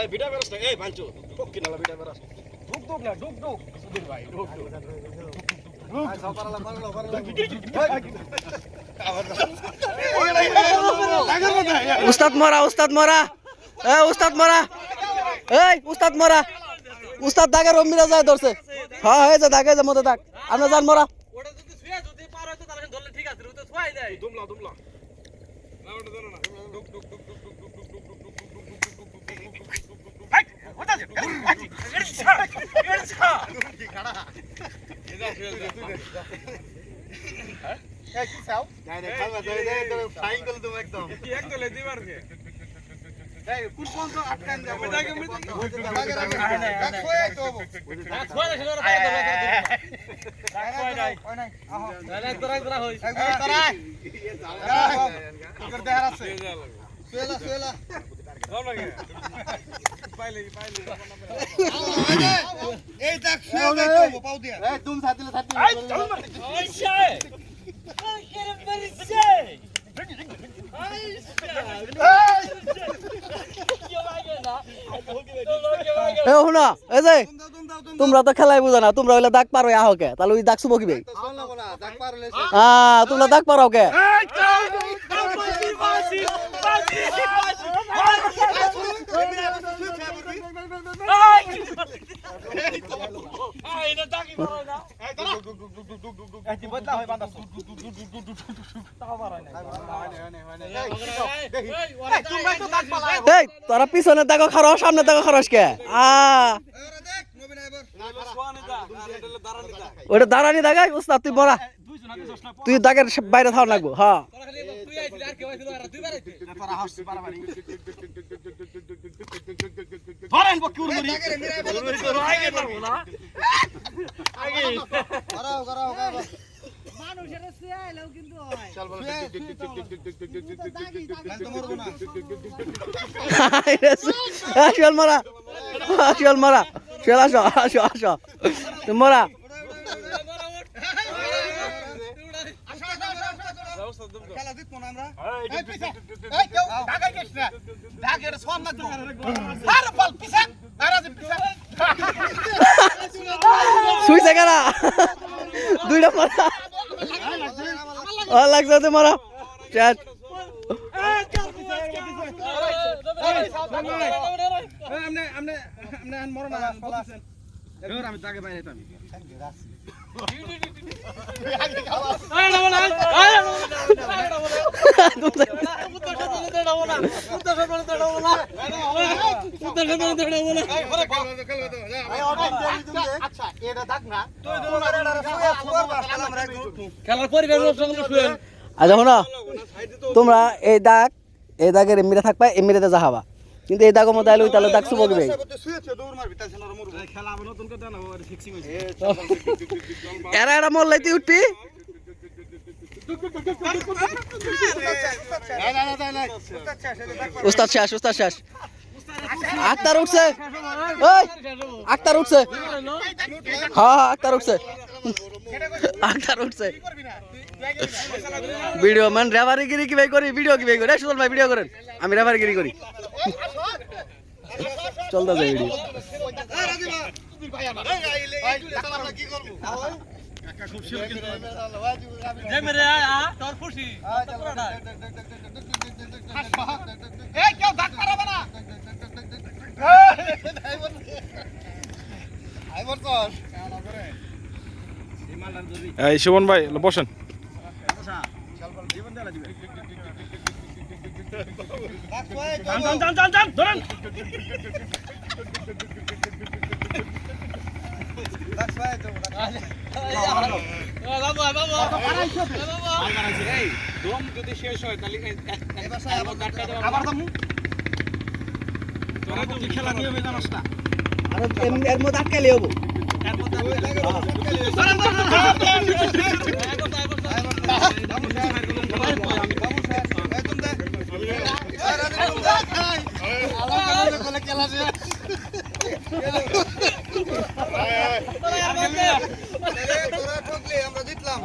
এই বিটা বেরাস না। এই ভাঞ্চো কি নালা বিটা বেরাস। ডুক ডুক না ডুক ডুক সুধীর ভাই ডুক ডুক উস্তাদ মরা উস্তাদ মরা। এ উস্তাদ মরা। এই উস্তাদ মরা। উস্তাদ দাগের অমিরা যায় ধরছে। হ্যাঁ হয়ে যায় দাগে যায় মতো দাগ। আমরা যান মরা। ওটা যদি শুয়ে যদি পার হয়তো তাহলে ধরলে ঠিক আছে ও তো শুয়াই দেয়। দুমলা দুমলা শুয়াই দেয়। সেটা পার ধরলে তাহলে একবার একবার হই এ শুনা এই যে তোমরা তো খেলাই বুঝো না তোমরা হইলে দাগ পারো আহ কে তাহলে ওই দাগ শুভ কি ভাই হ্যাঁ তোমরা দাগ পারো কে এই তোরা পিছনে দেখো খারো সামনে দেখো খারস কে? আ। ওটা দাঁড়ানি দাগাই উস্তাদ তুই মরা তুই দাগের বাইরে থাও লাগবো হ্যাঁ ধরেন শিয়াল মারা শিয়াল মারা শিয়াল আসো আসো আসো মরা দুইটা মারা ও লাগছে তো মারা চার আমি তাকে বাইরে আমি খেলার পরিবেশ নষ্ট করে শুয়ে। আচ্ছা শোনো। তোমরা এই দাগ এই দাগের এমনিতে থাকবা এমনিতে যাহাবা। কিন্তু এই দাগের মধ্যে আইলে ওই তাহলে দাগ ফিক্সিং হয়েছে এরা এরা মল্লাইতে উঠবি? উস্তাদ শেষ উস্তাদ শেষ। আক্তার উঠছে। ওই, আক্তার উঠছে। হ্যাঁ হ্যাঁ আক্তার উঠছে। আক্তার উঠছে। ভিডিও, মান রেভারিগিরি কি ভাই করি? ভিডিও কি ভাই করি সুদল ভাই, ভিডিও করেন। আমি রেভারিগিরি করি। চলতে যাই ভিডিও। সুমন ভাই, বসেন। দম যদি শেষ হয় তাহলে আবার দাম তোরা তো খেলা নিয়ম জানাস না আর এর মধ্যে আটকালে হব আমরা জিতলাম